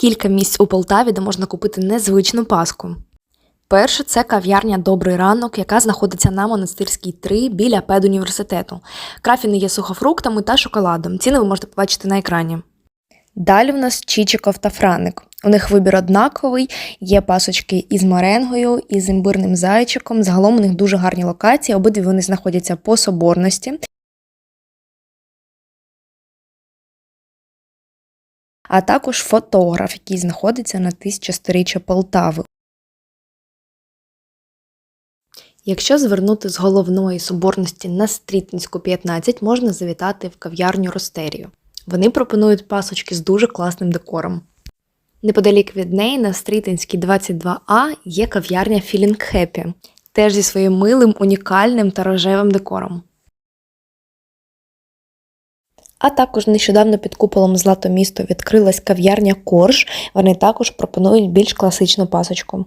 Кілька місць у Полтаві, де можна купити незвичну паску. Перше це кав'ярня Добрий ранок, яка знаходиться на монастирській 3 біля педуніверситету. Крафіни є сухофруктами та шоколадом. Ціни ви можете побачити на екрані. Далі в нас Чічиков та Франик. У них вибір однаковий, є пасочки із меренгою, із імбирним зайчиком. Загалом у них дуже гарні локації, обидві вони знаходяться по соборності. А також фотограф, який знаходиться на тисячосторіччя Полтави. Якщо звернути з головної соборності на Стрітинську 15, можна завітати в кав'ярню Ростерію. Вони пропонують пасочки з дуже класним декором. Неподалік від неї на Стрітинській 22А є кав'ярня Feeling Happy, теж зі своїм милим, унікальним та рожевим декором. А також нещодавно під куполом Злато місто відкрилась кав'ярня Корж. Вони також пропонують більш класичну пасочку.